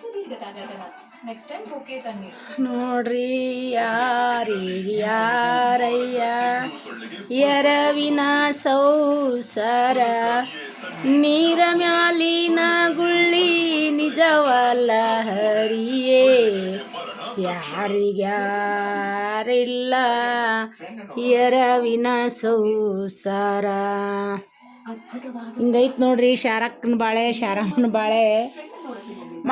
ಸುದೀರ್ಘ ತಾಜಾತನ next time ನೋಡ್ರಿ ಯಾರಿ, ಯಾರಯ್ಯ? ಎರವಿನ ಸೌಸರ, ನೀರ ಮ್ಯಾಲಿನ ಗುಳ್ಳಿ ನಿಜವಲ್ಲ ಹರಿಯೇ? ಯಾರಿಗ್ಯಾರಿಲ್ಲ ಎರವಿನ ಸೌಸರ? ಹಿಂಗೈತ್ ನೋಡ್ರಿ ಶಾರಕ್ಕನ ಬಾಳೆ, ಶಾರಮ್ಮನ ಬಾಳೆ.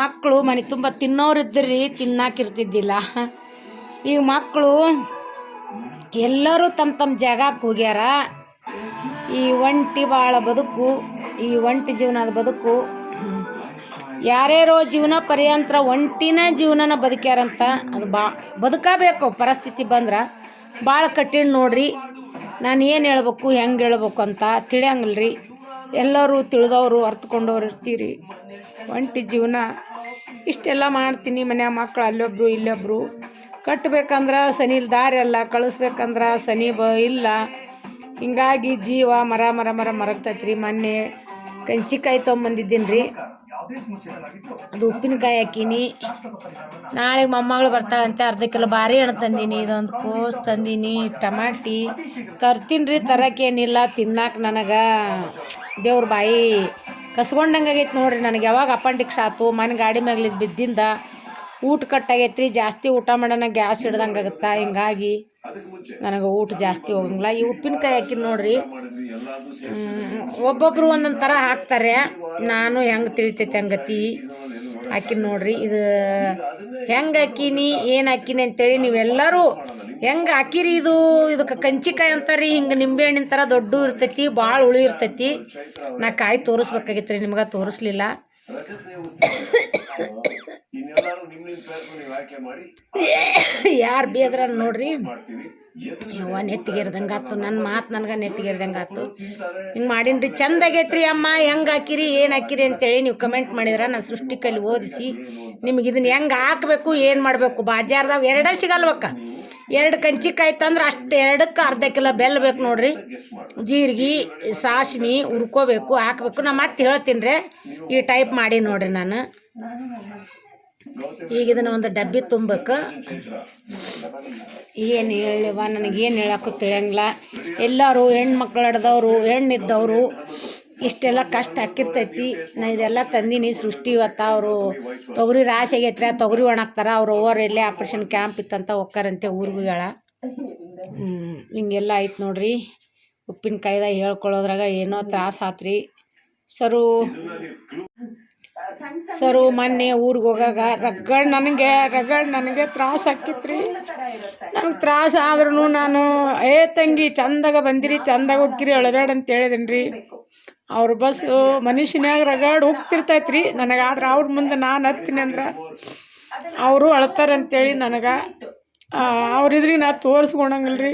ಮಕ್ಕಳು ಮನೆ ತುಂಬ ತಿನ್ನೋರು ಇದ್ರಿ ತಿನ್ನಾಕಿರ್ತಿದ್ದಿಲ್ಲ ಈಗ ಮಕ್ಕಳು ಎಲ್ಲರೂ ತಮ್ಮ ತಮ್ಮ ಜಾಗಕ್ಕೆ ಹೋಗ್ಯಾರ. ಈ ಒಂಟಿ ಭಾಳ ಬದುಕು, ಈ ಒಂಟಿ ಜೀವನದ ಬದುಕು. ಯಾರ್ಯಾರೋ ಜೀವನ ಪರ್ಯಂತರ ಒಂಟಿನ ಜೀವನನ ಬದುಕ್ಯಾರಂತ ಅದು ಬಾ, ಬದುಕಬೇಕು. ಪರಿಸ್ಥಿತಿ ಬಂದ್ರೆ ಭಾಳ ಕಠಿಣ ನೋಡ್ರಿ. ನಾನು ಏನು ಹೇಳ್ಬೇಕು, ಹೆಂಗೆ ಹೇಳ್ಬೇಕು ಅಂತ ತಿಳಿಯಂಗಿಲ್ಲ ರೀ ಎಲ್ಲರೂ ತಿಳಿದವರು, ಅರ್ತ್ಕೊಂಡವ್ರು ಇರ್ತೀರಿ. ಒಂಟಿ ಜೀವನ. ಇಷ್ಟೆಲ್ಲ ಮಾಡ್ತೀನಿ ಮನ್ಯಾಗ ಮಕ್ಕಳು ಅಲ್ಲೊಬ್ರು ಇಲ್ಲೊಬ್ಬರು ಕಟ್ಟಬೇಕಂದ್ರೆ ಸನಿಲ್ ಅಲ್ಲ, ಕಳಿಸ್ಬೇಕಂದ್ರೆ ಸನಿ ಬ ಇಲ್ಲ. ಹಿಂಗಾಗಿ ಜೀವ ಮರ ಮರ ಮರ ಮರಗ್ತೈತೆ ರೀ ಮೊನ್ನೆ ಕಂಚಿಕಾಯಿ ತೊಗೊಂಬಂದಿದ್ದೀನಿ ರೀ ಅದು ಉಪ್ಪಿನಕಾಯಿ ಹಾಕೀನಿ. ನಾಳೆ ಮೊಮ್ಮಗಳು ಬರ್ತಾಳಂತೆ ಅರ್ಧ ಕಿಲೋ ಭಾರಿ ಹಣ್ಣು ತಂದೀನಿ. ಇದೊಂದು ಕೋಸ್ ತಂದೀನಿ, ಟಮಾಟಿ. ತರ್ತೀನಿ ರೀ ತರಕೇನಿಲ್ಲ ತಿನ್ನಾಕ ನನಗೆ. ದೇವ್ರ ಬಾಯಿ. ಕಸ್ಕೊಂಡಂಗೆ ಆಗೈತೆ ನೋಡ್ರಿ, ನನಗೆ ಯಾವಾಗ ಅಪಂಡಿಕ್ಸ್ ಆತು, ಮನೆ ಗಾಡಿ ಮ್ಯಾಗ್ಲಿದ್ದು ಬಿದ್ದಿಂದ ಊಟ ಕಟ್ಟಾಗೈತೆ ರೀ ಜಾಸ್ತಿ ಊಟ ಮಾಡೋಣ, ಗ್ಯಾಸ್ ಹಿಡ್ದಂಗೆ ಆಗುತ್ತಾ ಹಿಂಗಾಗಿ ನನಗೆ ಊಟ ಜಾಸ್ತಿ ಹೋಗಂಗಿಲ್ಲ. ಈ ಉಪ್ಪಿನಕಾಯಿ ಹಾಕಿ ನೋಡ್ರಿ ಒಬ್ಬೊಬ್ರು ಒಂದೊಂದು ಥರ ಹಾಕ್ತಾರೆ. ನಾನು ಹೆಂಗೆ ತಿಳಿತೈತೆ ಹಂಗತಿ? ಹಾಕಿನಿ ನೋಡ್ರಿ, ಇದು ಹೆಂಗೆ ಹಾಕೀನಿ, ಏನು ಹಾಕೀನಿ ಅಂತೇಳಿ ನೀವೆಲ್ಲರೂ ಹೆಂಗೆ ಹಾಕಿರಿ ಇದು? ಇದಕ್ಕೆ ಕಂಚಿಕಾಯಿ ಅಂತಾರಿ ಹಿಂಗೆ ನಿಂಬೆಹಣ್ಣಿನ ಥರ ದೊಡ್ಡ ಇರ್ತೈತಿ ಭಾಳ ಹುಳಿ ಇರ್ತೈತಿ. ನಾ ಕಾಯಿ ತೋರಿಸ್ಬೇಕಾಗಿತ್ತು ರೀ ನಿಮ್ಗೆ ತೋರಿಸ್ಲಿಲ್ಲ. ಇನ್ನೆಲ್ಲರೂ ನಿಮ್ಮ ನಿಮ್ಮ ಪ್ರಯತ್ನ ನೀವು ಆಯ್ಕೆ ಮಾಡಿ ಯಾರು ಬೇದ್ರ ನೋಡ್ರಿ? ಯವ್ವ ನೆತ್ತಿಗೆರ್ದಂಗೆ ಆತು ನನ್ನ ಮಾತು ನನಗೆ ನೆತ್ತಿಗೆರ್ದಂಗೆ ಆತು ಹಿಂಗೆ ಮಾಡಿನ್ರಿ. ಚಂದ ಆಗೈತ್ರಿ ಅಮ್ಮ ಹೆಂಗೆ ಹಾಕಿರಿ ಏನು ಹಾಕಿರಿ ಅಂತೇಳಿ ನೀವು ಕಮೆಂಟ್ ಮಾಡಿದ್ರೆ ನಾನು ಸೃಷ್ಟಿಕಲ್ಲಿ ಓದಿಸಿ ನಿಮ್ಗೆ ಇದನ್ನ ಹೆಂಗೆ ಹಾಕಬೇಕು ಏನು ಮಾಡಬೇಕು ಬಾಜಾರ್ದಾಗ ಎರಡೇ ಸಿಗಲ್ವಕ್ಕ. ಎರಡು ಕಂಚಿಕಾಯಿ ತಂದ್ರೆ ಅಷ್ಟು ಎರಡಕ್ಕೆ ಅರ್ಧ ಕಿಲೋ ಬೆಲ್ಲ ಬೇಕು ನೋಡ್ರಿ. ಜೀರಿಗೆ ಸಾಸ್ಮಿ ಹುರ್ಕೋಬೇಕು ಹಾಕ್ಬೇಕು. ನಾ ಮತ್ತೆ ಹೇಳ್ತೀನಿ ರೀ ಈ ಟೈಪ್ ಮಾಡಿ ನೋಡ್ರಿ ನಾನು. ಈಗ ಇದನ್ನ ಒಂದು ಡಬ್ಬಿ ತುಂಬಬೇಕು ಏನು ಹೇಳಿವ ನನಗೇನು ಹೇಳಕ್ಕೂ ತಿಳಿಯಂಗಿಲ್ಲ. ಎಲ್ಲರೂ ಹೆಣ್ಮಕ್ಳು ಹಡ್ದವರು ಹೆಣ್ಣಿದ್ದವರು ಇಷ್ಟೆಲ್ಲ ಕಷ್ಟ ಹಾಕಿರ್ತೈತಿ ನಾ ಇದೆಲ್ಲ ತಂದೀನಿ ಸೃಷ್ಟಿ ಇವತ್ತು. ಅವರು ತೊಗರಿ ರಾಶಿ ಆಗೈತ್ರಿ ತೊಗರಿ ಒಣಗ್ತಾರ. ಅವ್ರು ಓವರ್ ಎಲ್ಲೇ ಆಪ್ರೇಷನ್ ಕ್ಯಾಂಪ್ ಇತ್ತಂತ ಹೋಗ್ತಾರಂತೆ ಊರಿಗೂ ಹೇಳ ಹ್ಮ್, ಹಿಂಗೆಲ್ಲ ಐತೆ ನೋಡ್ರಿ. ಉಪ್ಪಿನಕಾಯ್ದಾಗ ಹೇಳ್ಕೊಳ್ಳೋದ್ರಾಗ ಏನೋ ತ್ರಾಸ ಆತ್ರಿ. ಸರು ಸರು ಮೊನ್ನೆ ಊರಿಗೆ ಹೋಗಾಗ ರಗಡ್ ನನಗೆ ರಗಡ್ ನನಗೆ ತ್ರಾಸ ಹಾಕಿತ್ರಿ ನನಗೆ ತ್ರಾಸ ಆದ್ರೂ ನಾನು ಏ ತಂಗಿ ಚಂದಾಗ ಬಂದಿರಿ ಚಂದಾಗ ಹೋಗ್ತೀರಿ ಅಳಬೇಡ ಅಂತ ಹೇಳಿದೀನಿ ರೀ ಅವ್ರ ಬಸ್ ಮನುಷ್ಯನ್ಯಾಗ ರಗಡ್ ಹೋಗ್ತಿರ್ತೈತ್ರಿ. ನನಗಾದ್ರೆ ಅವ್ರ ಮುಂದೆ ನಾನು ಹತ್ತೀನಿ ಅಂದ್ರೆ ಅವರು ಅಳ್ತಾರಂತೇಳಿ ನನಗೆ ಅವ್ರಿದ್ರಿಗೆ ನಾ ತೋರಿಸ್ಕೊಳಂಗಿಲ್ರಿ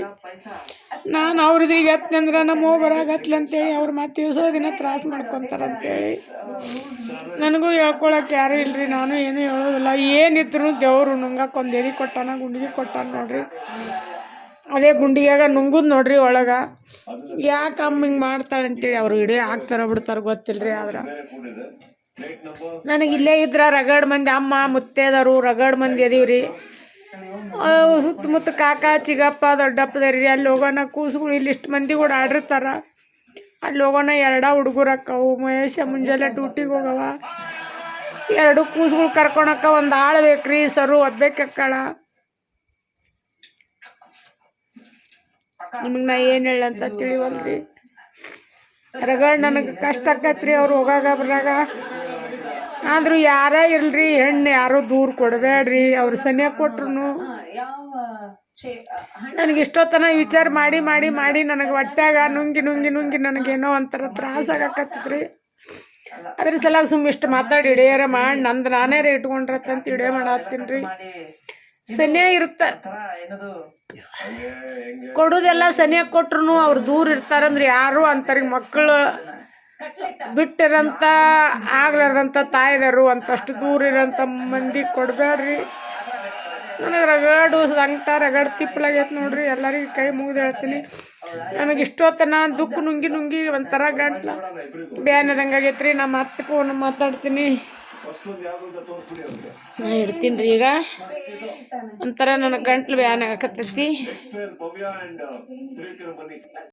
ನಾನು ಅವ್ರಿದ್ರಿಗೆ ಹತ್ತಿ ಅಂದ್ರೆ ನಮ್ಮ ಹೋಗಿ ಬರಾಗತ್ಲ ಅಂತೇಳಿ ಅವ್ರು ಮತ್ತೆ ದಿವಸ ದಿನ ತ್ರಾಸ ಮಾಡ್ಕೊತಾರಂತೇಳಿ. ನನಗೂ ಹೇಳ್ಕೊಳಕ್ಕೆ ಯಾರೂ ಇಲ್ರಿ, ನಾನು ಏನೂ ಹೇಳೋದಿಲ್ಲ. ಏನಿದ್ರು ದೇವರು ನುಂಗಕ್ಕೆ ಒಂದು ಎದೆ ಕೊಟ್ಟಾನ, ಗುಂಡಿಗೆ ಕೊಟ್ಟಾನ ನೋಡ್ರಿ. ಅದೇ ಗುಂಡಿಗ್ಯಾಗ ನುಂಗುದ್ ನೋಡ್ರಿ ಒಳಗೆ. ಯಾಕೆ ಅಮ್ಮ ಹಿಂಗೆ ಮಾಡ್ತಾಳೆ ಅಂತೇಳಿ ಅವ್ರು ಇಡೀ ಹಾಕ್ತಾರ ಬಿಡ್ತಾರೆ ಗೊತ್ತಿಲ್ಲ ರೀ ಆದ್ರೆ. ನನಗೆ ಇಲ್ಲೇ ಇದ್ರ ರಗಡ್ ಮಂದಿ ಅಮ್ಮ ಮುತ್ತೇದರು ರಗಡ್ ಮಂದಿ ಅದೀವ್ರಿ. ಸುತ್ತಮುತ್ತ ಕಾಕ, ಚಿಗಪ್ಪ ದೊಡ್ಡಪ್ಪದರಿ ಅಲ್ಲಿ ಹೋಗೋಣ, ಕೂಸುಗಳು ಇಲ್ಲಿ ಇಷ್ಟು ಮಂದಿ ಕೂಡ ಆಡಿರ್ತಾರ. ಅಲ್ಲಿ ಹೋಗೋಣ, ಎರಡ ಹುಡುಗರು ಅಕ್ಕವು ಮಹೇಶ, ಮುಂಜಾನೆ ಡ್ಯೂಟಿಗೆ ಹೋಗವ. ಎರಡು ಕೂಸುಗಳು ಕರ್ಕೊಳಕ್ಕ ಒಂದು ಆಳು ಬೇಕ್ರಿ, ಸರು ಒದ್ಬೇಕಕ್ಕಳ ನಿಮಗೆ ನಾ ಏನು ಹೇಳಂತ ತಿಳಿವಲ್ರಿ? ರಗಡ್ ನನಗೆ ಕಷ್ಟ ಆಕತ್ರಿ ಅವ್ರು ಹೋಗಾಗ, ಬರಾಗ. ಆದ್ರೂ ಯಾರೇ ಇಲ್ರಿ ಹೆಣ್ಣು ಯಾರೂ ದೂರ ಕೊಡಬೇಡ್ರಿ ಅವ್ರು ಸನಿಹ ಕೊಟ್ರು ನನಗೆ ಇಷ್ಟೊತ್ತನ ವಿಚಾರ ಮಾಡಿ ಮಾಡಿ ಮಾಡಿ ನನಗೆ ಹೊಟ್ಯಾಗ ನುಂಗಿ ನುಂಗಿ ನುಂಗಿ ನನಗೇನೋ ಒಂಥರ ತ್ರಾಸ ಆಗಕತ್ತಿದ್ರಿ. ಅದ್ರ ಸಲ ಸುಮ್ಮ ಇಷ್ಟು ಮಾತಾಡಿ ಹಿಡಿಯಾರ ಮಾಡಿ ನಂದು ನಾನೇ ರೀ ಇಟ್ಕೊಂಡ್ರತ್ತಂತ ಹಿಡಿಯೋ ಮಾಡತ್ತೀನಿ ರೀ ಸನಿಹ ಇರುತ್ತೆ ಕೊಡೋದೆಲ್ಲ ಸನಿಹ ಕೊಟ್ರು ಅವ್ರು ದೂರ ಇರ್ತಾರಂದ್ರೆ ಯಾರು ಅಂತಾರೆ ಮಕ್ಕಳು ಬಿಟ್ಟಿರಂತ ಆಗ್ಲಾರ್ದಂಥ ತಾಯಿದಾರು ಅಂತಷ್ಟು ದೂರ ಇರೋಂಥ ಮಂದಿ ಕೊಡಬೇಡ್ರಿ ನನಗೆ ರಗಡು ಸಂಕಟ ರಗಡ್ ತಿಪ್ಪಲಾಗೈತೆ ನೋಡ್ರಿ. ಎಲ್ಲರಿಗೂ ಕೈ ಮುಗಿದು ಹೇಳ್ತೀನಿ. ನನಗೆ ಇಷ್ಟೊತ್ತನ ದುಃಖ ನುಂಗಿ ನುಂಗಿ ಒಂಥರ ಗಂಟ್ಲ. ಬ್ಯಾನದಂಗೆ ಆಗೈತೆ ರೀ ನಮ್ಮ ಅತ್ತೆ ಫೋನ್ ಮಾತಾಡ್ತೀನಿ. ನಾ ಇಡ್ತೀನಿ ರೀ ಈಗ. ಒಂಥರ ನನಗೆ ಗಂಟ್ಲು ಬ್ಯಾನ್ ಆಗಕತ್ತೈತಿ.